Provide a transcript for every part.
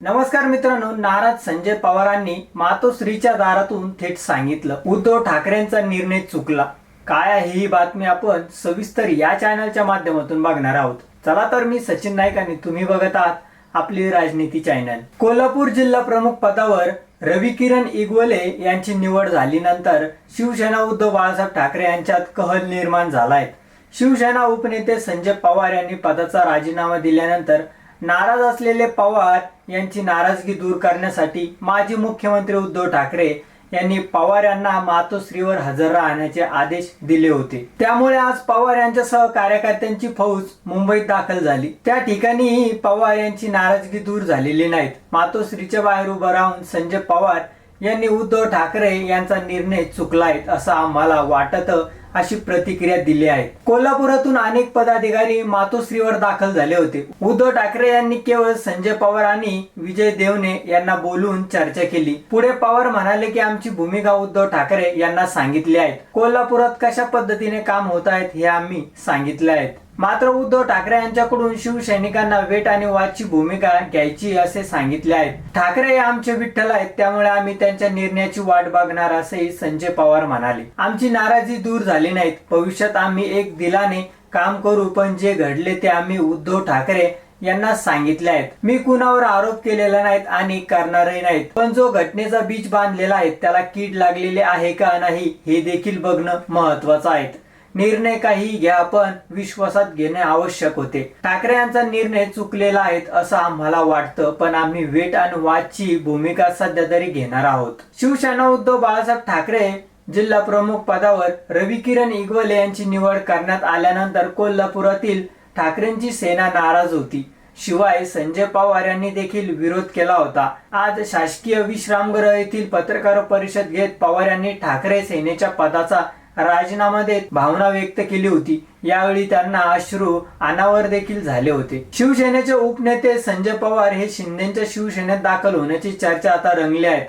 नमस्कार मित्रांनो नाराज संजय पवारांनी मातोश्रीच्या दारातून थेट सांगितलं. उद्धव ठाकरेंचा निर्णय चुकला. काय आहे ही बातमी आपण सविस्तर या चॅनलच्या माध्यमातून बघणार आहोत. चला तर मी सचिन नाईक आणि तुम्ही बघत आहात आपली राजनीती चॅनल कोल्हापूर जिल्हा प्रमुख पदावर रवी किरण इगवले यांची निवड झालीनंतर शिवसेना उद्धव बाळासाहेब ठाकरे यांच्यात कहल निर्माण झालाय. शिवसेना उपनेते संजय पवार यांनी पदाचा राजीनामा दिल्यानंतर नाराज असलेले पवार यांची नाराजगी दूर करण्यासाठी माजी मुख्यमंत्री उद्धव ठाकरे यांनी पवार यांना मातोश्रीवर हजर राहण्याचे आदेश दिले होते. त्यामुळे आज पवार यांच्यासह कार्यकर्त्यांची फौज मुंबईत दाखल झाली. त्या ठिकाणीही पवार यांची नाराजगी दूर झालेली नाहीत. मातोश्रीच्या बाहेर उभं राहून संजय पवार यांनी उद्धव ठाकरे यांचा निर्णय चुकलाय असं आम्हाला वाटत अशी प्रतिक्रिया दिली आहे. कोल्हापुरातून अनेक पदाधिकारी मातोश्रीवर दाखल झाले होते. उद्धव ठाकरे यांनी केवळ संजय पवार आणि विजय देवने यांना बोलून चर्चा केली. पुढे पवार म्हणाले की आमची भूमिका उद्धव ठाकरे यांना सांगितली आहे. कोल्हापुरात कशा पद्धतीने काम होत आहेत हे आम्ही सांगितले आहेत. मात्र उद्धव ठाकरे यांच्याकडून शिवसैनिकांना वेट आणि वादची भूमिका घ्यायची असे सांगितले आहेत. ठाकरे हे आमचे विठ्ठल आहेत त्यामुळे आम्ही त्यांच्या निर्णयाची वाट बघणार असेही संजय पवार म्हणाले. आमची नाराजी दूर झाली नाहीत. भविष्यात आम्ही एक दिलाने काम करू पण जे घडले ते आम्ही उद्धव ठाकरे यांना सांगितले आहेत. मी कुणावर आरोप केलेला नाहीत आणि करणारही नाहीत. पण जो घटनेचा बीज बांधलेला आहे त्याला कीड लागलेले आहे का नाही हे देखील बघणं महत्वाचं आहे. निर्णय काही घ्या पण विश्वासात घेणे आवश्यक होते. ठाकरे यांचा निर्णय चुकलेला आहे असं आम्हाला वाटतं पण आम्ही वेट आणि वादची भूमिका सध्या तरी घेणार आहोत. शिवसेना उद्धव बाळासाहेब ठाकरे जिल्हा प्रमुख पदावर रवी किरण इगवले यांची निवड करण्यात आल्यानंतर कोल्हापुरातील ठाकरेंची सेना नाराज होती. शिवाय संजय पवार यांनी देखील विरोध केला होता. आज शासकीय विश्रामगृह येथील पत्रकार परिषद घेत पवार यांनी ठाकरे सेनेच्या पदाचा राजीनामा देत भावना व्यक्त केली होती. यावेळी त्यांना अश्रू अनावर देखील झाले होते. शिवसेनेचे उपनेते संजय पवार हे शिंदेच्या शिवसेनेत दाखल होण्याची चर्चा आता रंगली आहेत.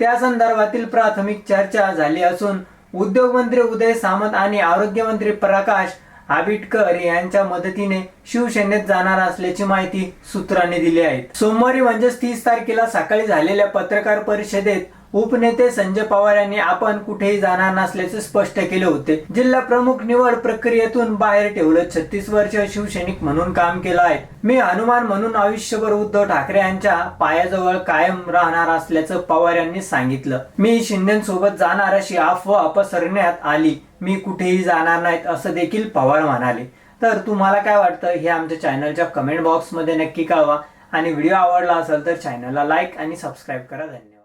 त्या संदर्भातील प्राथमिक चर्चा झाली असून उद्योगमंत्री उदय सामंत आणि आरोग्यमंत्री प्रकाश आबिटकर यांच्या मदतीने शिवसेनेत जाणार असल्याची माहिती सूत्रांनी दिली आहे. सोमवारी म्हणजेच तीस तारखेला सकाळी झालेल्या पत्रकार परिषदेत उपनेते संजय पवार यांनी आपण कुठेही जाणार नसल्याचे स्पष्ट केले होते. जिल्हा प्रमुख निवड प्रक्रियेतून बाहेर ठेवलं छत्तीस वर्ष शिवसैनिक म्हणून काम केलं आहे. मी हनुमान म्हणून आयुष्यभर उद्धव ठाकरे यांच्या पायाजवळ कायम राहणार असल्याचं पवार यांनी सांगितलं. मी शिंदेसोबत जाणार अशी अफवा पसरण्यात आली. मी कुठेही जाणार नाहीत असं देखील पवार म्हणाले. तर तुम्हाला काय वाटतं? हे आमच्या चॅनलच्या कमेंट बॉक्समध्ये नक्की कळवा. आणि व्हिडिओ आवडला असेल तर चॅनलला लाईक आणि सबस्क्राईब करा. धन्यवाद.